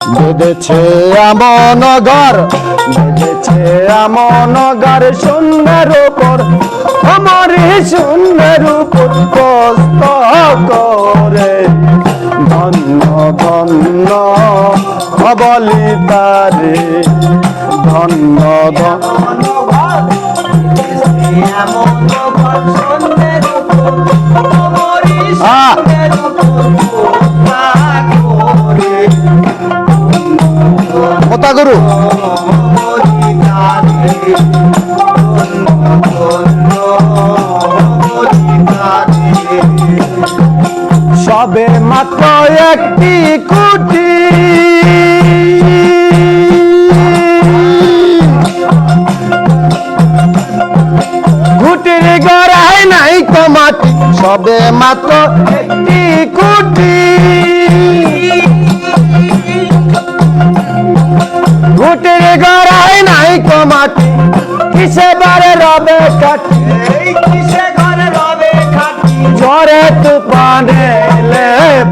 বেঁধেছে আমন ঘর বেঁধেছে আমন ঘর শূন্যের উপর আমার শূন্যের উপর কষ্ট করে ধন্য ধন্য অবলি তারে ধন্য ধন্য আহ! কথা গুরু সবে মাত্র একটি কুটি ঘুটির গড়াই নাই কমাটি সবে মাত্র একটি কুটি ঝরে তুফানে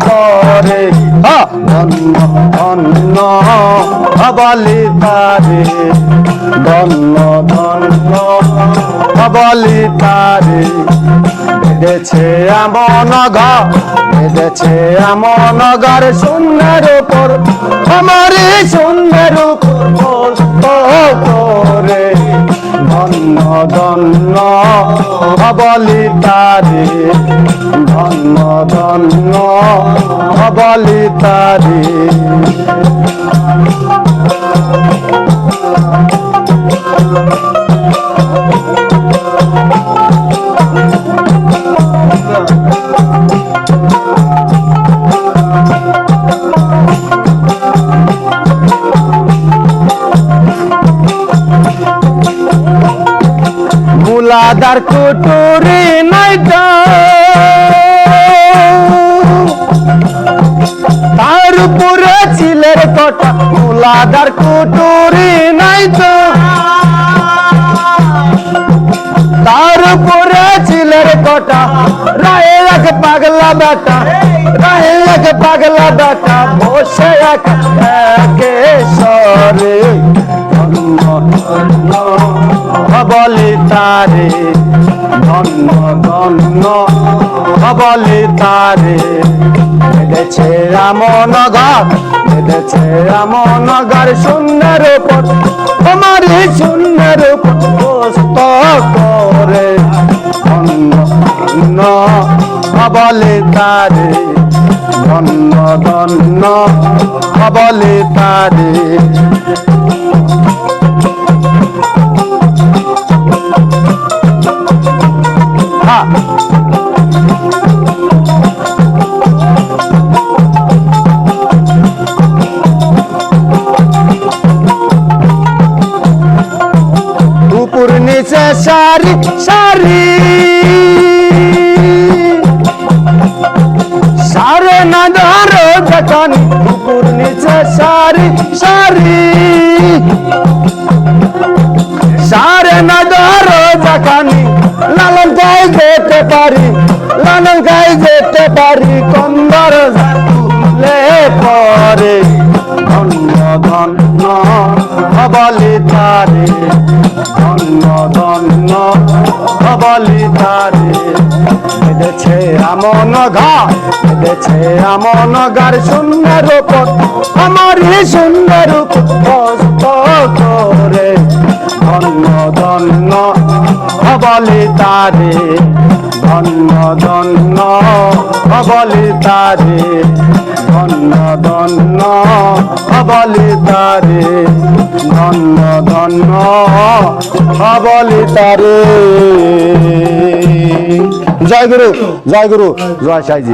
পরে। হা, ধন্য ধন্য অবলি তারে। ধন্য ধন্য অবলি তারে। বেঁধেছে আমন ঘর বেঁধেছে আমন ঘর শূন্যের উপর। আমার শূন্যের উপর। ধন্য হবলি তারে। ধন্য ধন্য হবলি তারে। মুলাদার কুটুরি নাই তার উপরে চিলের কটা মুলাদার কুটুরি নাই তো। তার উপরে চিলের কটা রায়ে এক পাগলা বেটা, রায়ে এক পাগলা বেটা, বসে এক সরে। বলি তারে ধন্য ধন্য বলি তারে। বেঁধেছে রামন ঘর বেঁধেছে রামন ঘর শূন্যের উপর আমার শূন্যের উপর কষ্ট করে। ধন্য বলি তারে। ধন্য ধন্য বলি তারে। সারি সারি। সারে না ধরো যখন উপর নিচে সারি সারি। সারে না ধরো যখন লালন গাই যেতে পারি, লালন গাই যেতে পারি, কন্দর লে পরে ধন্য ধন্য বলি তারে ধন্য বলি তারে। বেঁধেছে আমন ঘা বেঁধেছে আমন গার সুন্দর উপর আমার সুন্দর উপর করে। বলি তারে, ধন্য ধন্য, বলি তারে, ধন্য ধন্য, বলি তারে, ধন্য ধন্য, বলি তারে। জয় গুরু জয় গুরু, জয় সাইজি।